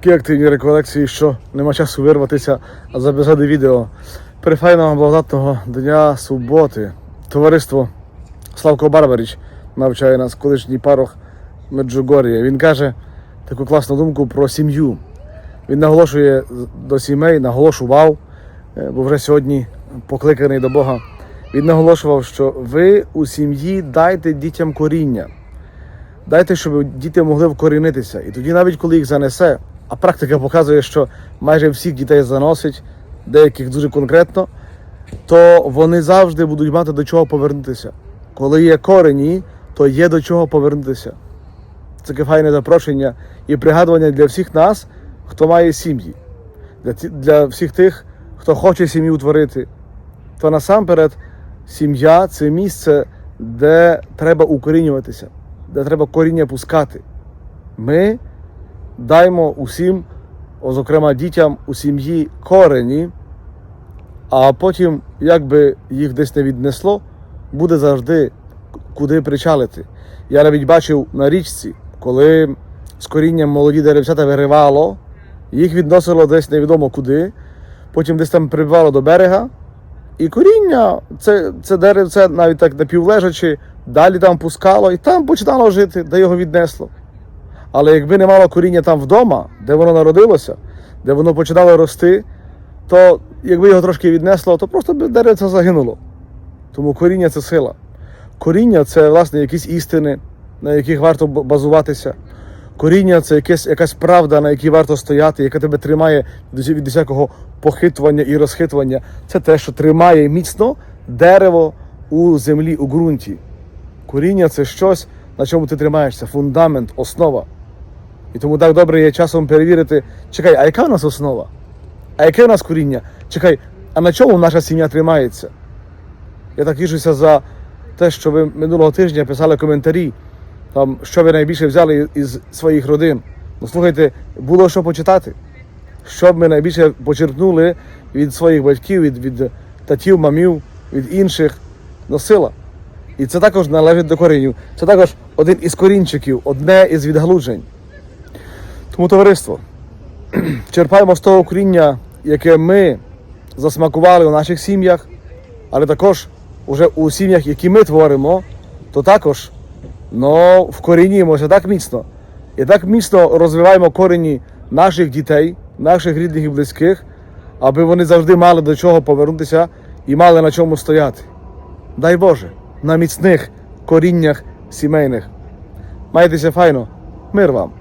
Такі активні реколекції, що нема часу вирватися, а записати відео. Перефайного благодатного дня суботи. Товариство Славко Барбаріч навчає нас колишній парох Меджугорія. Він каже таку класну думку про сім'ю. Він наголошує до сімей, наголошував, е, бо вже сьогодні покликаний до Бога. Він наголошував, що ви у сім'ї дайте дітям коріння. Дайте, щоб діти могли вкорінитися. І тоді, навіть коли їх занесе, а практика показує, що майже всіх дітей заносить, деяких дуже конкретно, то вони завжди будуть мати до чого повернутися. Коли є корені, то є до чого повернутися. Це таке файне запрошення і пригадування для всіх нас, хто має сім'ї, для, для всіх тих, хто хоче сім'ю утворити. То насамперед сім'я це місце, де треба укорінюватися, де треба коріння пускати. Ми даємо усім, зокрема дітям у сім'ї корені, а потім, якби їх десь не віднесло, буде завжди куди причалити. Я навіть бачив на річці, коли з корінням молоді деревцята виривало, їх відносило десь невідомо куди, потім десь там прибивало до берега, і коріння, це, це деревце навіть так напівлежачи, далі там пускало і там починало жити, де його віднесло. Але якби не мало коріння там вдома, де воно народилося, де воно починало рости, то якби його трошки віднесло, то просто б деревце загинуло. Тому коріння це сила. Коріння це власне якісь істини, на яких варто базуватися. Коріння це якась, якась правда, на якій варто стояти, яка тебе тримає від усякого похитування і розхитування. Це те, що тримає міцно дерево у землі, у ґрунті. Коріння це щось, на чому ти тримаєшся, фундамент, основа. І тому так добре є часом перевірити, чекай, а яка в нас основа? А яке в нас коріння? Чекай, а на чому наша сім'я тримається? Я так тішуся за те, що ви минулого тижня писали коментарі, там, що ви найбільше взяли із своїх родин. Ну слухайте, було що почитати. Що б ми найбільше почерпнули від своїх батьків, від, від татів, мамів, від інших, ну сила. І це також належить до корінів. Це також один із корінчиків, одне із відгалуджень. Тому товариство, черпаємо з того коріння, яке ми засмакували у наших сім'ях, але також уже у сім'ях, які ми творимо, то також ну, вкорінюємося так міцно. І так міцно розвиваємо корені наших дітей, наших рідних і близьких, аби вони завжди мали до чого повернутися і мали на чому стояти. Дай Боже, на міцних коріннях сімейних. Майтеся файно, мир вам!